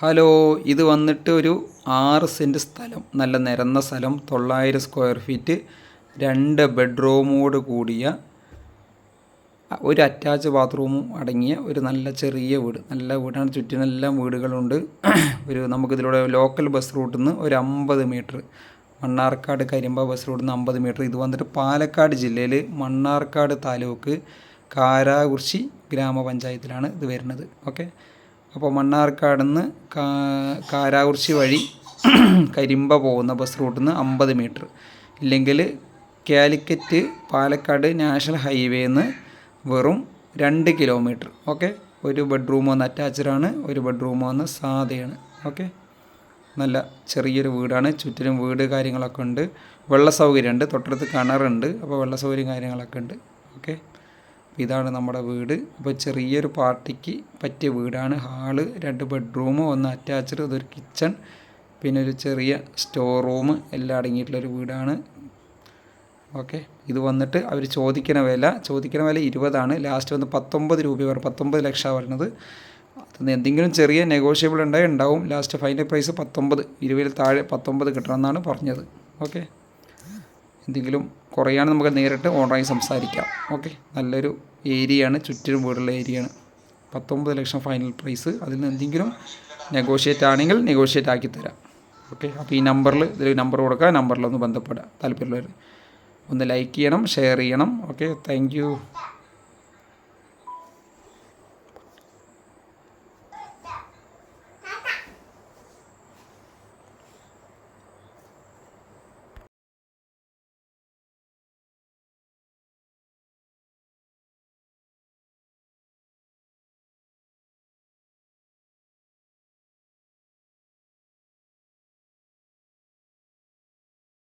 Hello ഇത് വന്നിട്ട് ഒരു ആറ് സെന്റ് സ്ഥലം നല്ല നിരന്ന സ്ഥലം തൊള്ളായിരം സ്ക്വയർ ഫീറ്റ് രണ്ട് ബെഡ്റൂമോട് കൂടിയ ഒരു അറ്റാച്ച് ബാത്റൂമും അടങ്ങിയ ഒരു നല്ല ചെറിയ വീട്. നല്ല വീടാണ് ചുറ്റിനെല്ലാം വീടുകളുണ്ട്. ഒരു നമുക്കിതിലൂടെ ലോക്കൽ ബസ് റൂട്ടിൽ നിന്ന് ഒരു അമ്പത് മീറ്റർ മണ്ണാർക്കാട് കരിമ്പ ബസ് റൂട്ടിൽ നിന്ന് അമ്പത് മീറ്റർ ഇത് വന്നിട്ട് പാലക്കാട് ജില്ലയിൽ മണ്ണാർക്കാട് താലൂക്ക് കാരാകുർശി ഗ്രാമപഞ്ചായത്തിലാണ് ഇത് വരുന്നത്. ഓക്കെ അപ്പോൾ മണ്ണാർക്കാട് നിന്ന് കാ കാരാകുർശി വഴി കരിമ്പ പോകുന്ന ബസ് റൂട്ടിൽ നിന്ന് അമ്പത് മീറ്റർ ഇല്ലെങ്കിൽ കാലിക്കറ്റ് പാലക്കാട് നാഷണൽ ഹൈവേന്ന് വെറും രണ്ട് കിലോമീറ്റർ ഓക്കെ? ഒരു ബെഡ്റൂം വന്ന് അറ്റാച്ച്ഡ് ആണ് ഒരു ബെഡ്റൂം വന്ന് സാധയാണ്. ഓക്കെ? നല്ല ചെറിയൊരു വീടാണ് ചുറ്റിലും വീട് കാര്യങ്ങളൊക്കെ ഉണ്ട്. വെള്ള സൗകര്യമുണ്ട് തൊട്ടടുത്ത് കിണറുണ്ട് അപ്പോൾ വെള്ള സൗകര്യം കാര്യങ്ങളൊക്കെ ഉണ്ട്. ഓക്കെ? ഇതാണ് നമ്മുടെ വീട്. അപ്പോൾ ചെറിയൊരു പാർട്ടിക്ക് പറ്റിയ വീടാണ്. ഹാൾ രണ്ട് ബെഡ്റൂം ഒന്ന് അറ്റാച്ച്ഡ് ഇതൊരു കിച്ചൺ പിന്നെ ഒരു ചെറിയ സ്റ്റോർ റൂം എല്ലാം അടങ്ങിയിട്ടുള്ളൊരു വീടാണ്. ഓക്കെ. ഇത് വന്നിട്ട് അവർ ചോദിക്കണ വില ചോദിക്കണ വില ഇരുപതാണ്. ലാസ്റ്റ് വന്ന് പത്തൊമ്പത് രൂപ പറഞ്ഞു പത്തൊമ്പത് ലക്ഷമാണ് വരുന്നത്. അതിന് എന്തെങ്കിലും ചെറിയ നെഗോഷ്യബിൾ ഉണ്ടായി ഉണ്ടാവും. ലാസ്റ്റ് ഫൈനൽ പ്രൈസ് പത്തൊമ്പത് ഇരുപതിൽ താഴെ പത്തൊമ്പത് കിട്ടണമെന്നാണ് പറഞ്ഞത്. ഓക്കെ. എന്തെങ്കിലും കുറയാണ് നമുക്ക് നേരിട്ട് ഓണറായി സംസാരിക്കാം. ഓക്കെ? നല്ലൊരു ഏരിയയാണ് ചുറ്റിനും വീടുള്ള ഏരിയയാണ്. പത്തൊമ്പത് ലക്ഷം ഫൈനൽ പ്രൈസ്. അതിൽ നിന്ന് എന്തെങ്കിലും നെഗോഷിയേറ്റ് ആണെങ്കിൽ നെഗോഷിയേറ്റ് ആക്കി തരാം. ഓക്കെ? അപ്പോൾ ഈ നമ്പറിൽ ഇതിൽ നമ്പർ കൊടുക്കുക നമ്പറിലൊന്ന് ബന്ധപ്പെടുക. താല്പര്യമുള്ളവർ ഒന്ന് ലൈക്ക് ചെയ്യണം ഷെയർ ചെയ്യണം. ഓക്കെ? താങ്ക്